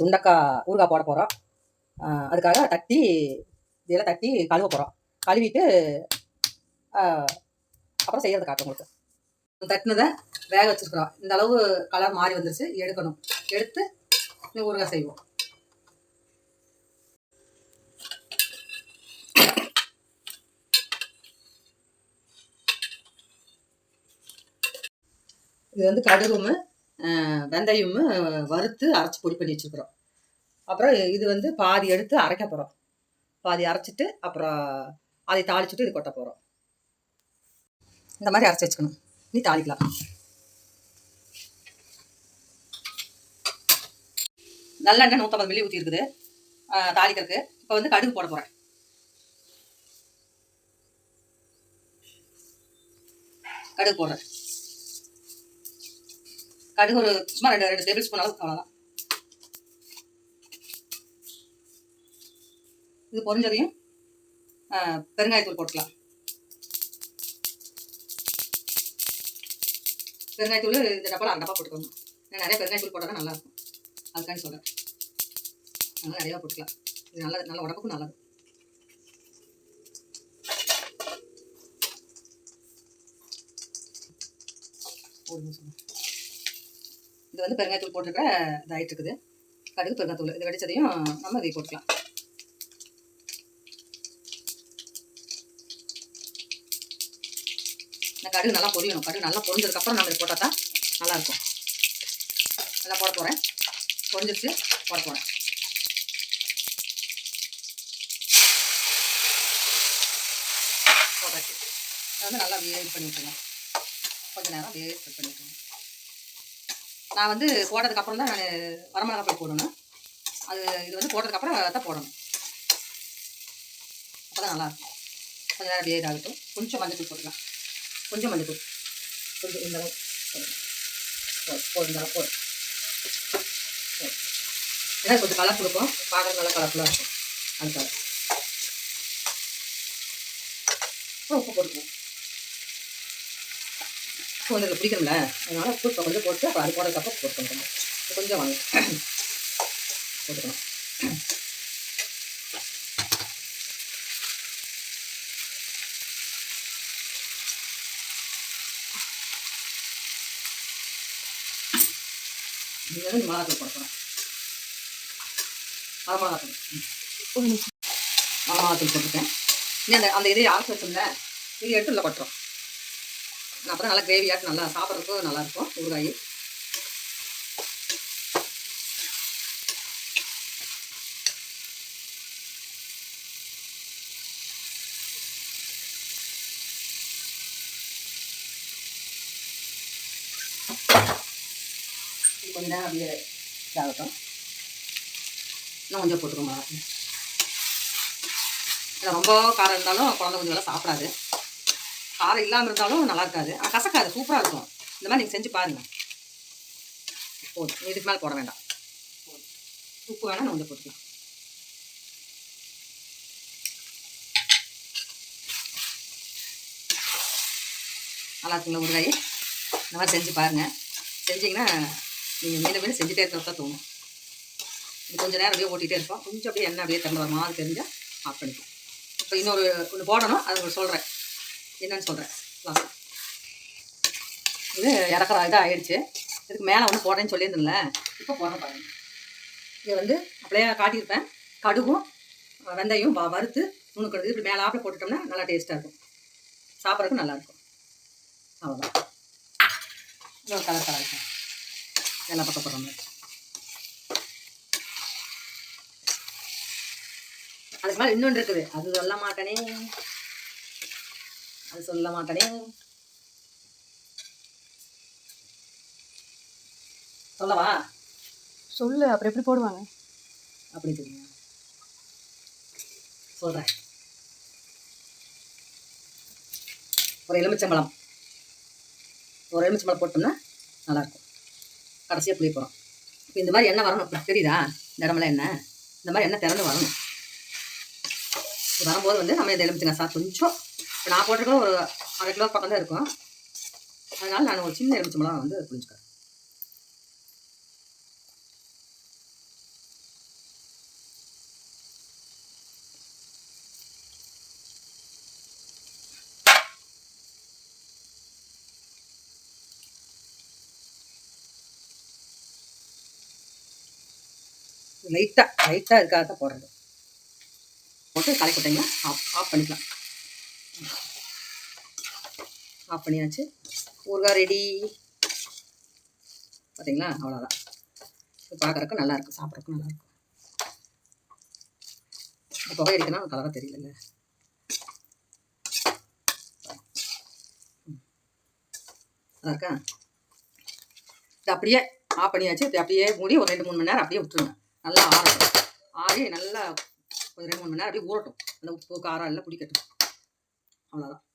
சுண்டக்காய் ஊறுகாய் போட போகிறோம் அதுக்காக தட்டி இதெல்லாம் தட்டி கழுவ போகிறோம் கழுவிட்டு அப்புறம் செய்கிறது காட்டும் உங்களுக்கு. தட்டினதை வேக வச்சுருக்குறோம். இந்த அளவு கலர் மாறி வந்துருச்சு. எடுக்கணும். எடுத்து இந்த ஊறுகாய் செய்வோம். இது வந்து கடுகும் வெந்தயம் வறுத்து அரைச்சி பொடி பண்ணி வச்சுருக்குறோம். அப்புறம் இது வந்து பாதி எடுத்து அரைக்க போகிறோம் பாதி அரைச்சிட்டு அப்புறம் அதை தாளிச்சுட்டு இது கொட்ட போகிறோம் இந்த மாதிரி அரைச்சி வச்சுக்கணும். நீ தாளிக்கலாம். நல்லெண்ணெய் நூற்றம்பது மில்லி ஊற்றி இருக்குது. தாளிக்கிறதுக்கு. இப்போ வந்து கடுகு போட போகிறேன் கடுகு போடுறேன். கடுகு ஒரு சும்மா ரெண்டு ரெண்டு டேபிள் ஸ்பூன் அளவுக்கு அவ்வளோதான் இது பொறிஞ்சதையும் பெருங்காயத்தூள் போட்டுக்கலாம். பெருங்காயத்தூள் இந்த டப்பாவில் அரை டப்பா போட்டுக்கோங்க. நான் நிறைய பெருங்காயத்தூள் போட்டால் தான் நல்லாயிருக்கும். அதுக்காண்டி சொல்கிறேன் நல்லா நிறையா போட்டுக்கலாம். இது நல்லது நல்ல உடம்புக்கும் நல்லது. ஒரு நிமிஷம். இது வந்து பெருங்காயத்தூள் போட்டுருக்க இதாகிட்டு இருக்குது கடுகு பெருங்காயத்தூள். இது வெடிச்சதையும் நம்ம இதை போட்டுக்கலாம். இந்த கடுகு நல்லா பொரியணும். கடுகு நல்லா பொரிஞ்சதுக்கப்புறம் நம்ம இதை போட்டால் தான் நல்லாயிருக்கும். நல்லா போட போகிறேன் பொரிஞ்சிருச்சு. போட போகிறேன் போட்டாச்சு. வந்து நல்லா அப்படியே பண்ணி விட்டுருங்க. கொஞ்சம் நேரம் அப்படியே ஸ்ப்ரெட் பண்ணி விட்டுருங்க. நான் வந்து போட்டதுக்கு அப்புறம் தான் நான் வரமிளகா போடணும். அது இது வந்து போட்டதுக்கப்புறம் தான் போடணும். அப்போ தான் நல்லாயிருக்கும். கொஞ்சம் நேரம் அப்படியே இதாகட்டும் கொஞ்சம் மஞ்சள் போட்டுக்கலாம். கொஞ்சம் மஞ்சள் கொஞ்சம் இந்த அளவு போடுங்க. போடு, இந்த அளவு போடு ஏன்னா கொஞ்சம் கலர் கொடுக்கும் பார்க்குறது நல்லா கலர்ஃபுல்லாக இருக்கும். அதுக்காக அப்புறம் உப்பு போட்டுக்குவோம். எனக்கு பிடிக்கும்ல அதனால உப்பு இப்போ கொஞ்சம் போட்டு அப்புறம் அது போடுறதுக்கப்புறம் போட்டுக்கணும் இது கொஞ்சம் வாங்க. போட்டுக்கணும். இது வந்து மிளகாத்தூள் போட போகிறேன் மர மிளகாத்தூள். மர மிளகாத்தூள் போட்டுருக்கேன். நீ அந்த அந்த இதை அரைச்சி வச்சோம்ல. இது எடுத்து உள்ள கொட்டுறோம். அப்புறம் நல்லா கிரேவியாட்டு நல்லா சாப்பிட்றதுக்கும் நல்லாயிருக்கும் ஊறுகாய். இது கொஞ்ச நேரம் அப்படியே இதாகட்டும். இன்னும் கொஞ்சம் போட்டுக்கோங்க. ரொம்ப காரம் இருந்தாலும் குழந்தை கொஞ்சம் சாப்பிடாது. காரம் இல்லாமல் இருந்தாலும் நல்லா இருக்காது ஆனால் கசக்காது. சூப்பராக இருக்கும். இந்த மாதிரி நீங்கள் செஞ்சு பாருங்கள் போதும். இதுக்கு மேலே போட வேண்டாம். உப்பு வேணால் நான் கொஞ்சம் போட்டுக்கலாம். நல்லா இருக்குங்களா ஊறுகாய்? இந்த மாதிரி செஞ்சு பாருங்கள் செஞ்சீங்கன்னா நீங்கள் மீண்டும் மீண்டும் செஞ்சுட்டே இருக்கிறதா தோணும். இது கொஞ்சம் நேரம் அப்படியே ஓட்டிகிட்டே இருப்போம். கொஞ்சம் அப்படியே எண்ணெய் அப்படியே திறந்து வர மாதிரி தெரிஞ்சால் ஆஃப் பண்ணிப்போம் இப்போ இன்னொரு ஒன்று போடணும். அதை உங்களுக்கு சொல்கிறேன் என்னன்னு சொல்கிறேன் இது இறக்குற இதாக ஆயிடுச்சு. இதுக்கு மேலே ஒன்று போடுறேன்னு சொல்லியிருந்தேன்ல இப்போ போடுறேன் பாருங்க. இதை வந்து அப்படியே காட்டியிருப்பேன். கடுகும் வெந்தயம் வ- வறுத்து நுணுக்கிறது. இப்படி மேலே ஆப்பில் போட்டுட்டோம்னா நல்லா டேஸ்ட்டாக இருக்கும். சாப்பிட்றதுக்கு நல்லாயிருக்கும் அவ்வளோதான் இன்னொரு கலர் கலர் எல்லா பக்கம் போடுற மாதிரி. அதுக்கு மேலே இன்னொன்று இருக்குது. அது சொல்ல மாட்டேனே அது சொல்ல மாட்டேனே. சொல்லவா? சொல்லு அப்புறம் எப்படி போடுவாங்க? அப்படி தெரியுங்க சொல்கிறேன் ஒரு எலுமிச்சம்பழம். ஒரு எலுமிச்சம்பழம் போட்டோம்னா நல்லாயிருக்கும் கடைசியாக புளிய போகிறோம் இப்போ இந்த மாதிரி எண்ணெய் வரணும். தெரியுதா? இந்த இடமெல்லாம் எண்ணெய் இந்த மாதிரி எண்ணெய் திறந்து வரணும். வரும்போது வந்து நம்ம இந்த எலுமிச்சங்காய் சார் கொஞ்சம் இப்போ நான் போட்டிருக்கணும் ஒரு அரை கிலோ பக்கம் தான் இருக்கும். அதனால் நான் ஒரு சின்ன எலுமிச்சம்பழம் வந்து புரிஞ்சுக்கிறேன் லைட்டாக லைட்டாக இருக்காக தான் போடுறது. போட்டு கலை ஆஃப் ஆஃப் பண்ணிக்கலாம். ஆஃப் பண்ணியாச்சு. ஊறுகாய் ரெடி பார்த்தீங்களா அவ்வளோதான் இது பார்க்குறக்கு நல்லாயிருக்கும் சாப்பிட்றக்கு நல்லாயிருக்கும் நல்லா இருக்கும் இந்த புகை அடிக்கனா கலராக தெரியல நல்லா இருக்கா? இது அப்படியே ஆஃப் பண்ணியாச்சு. இது அப்படியே மூடி ஒரு ரெண்டு மூணு மணி நேரம் அப்படியே விட்டுருங்க. நல்லா ஆறட்டும். ஆறி நல்லா ஒரு ரெண்டு மூணு மணி நேரம் அப்படியே ஊறட்டும். அந்த உப்பு காரம் எல்லாம் பிடிக்கட்டும். அவ்வளோதான்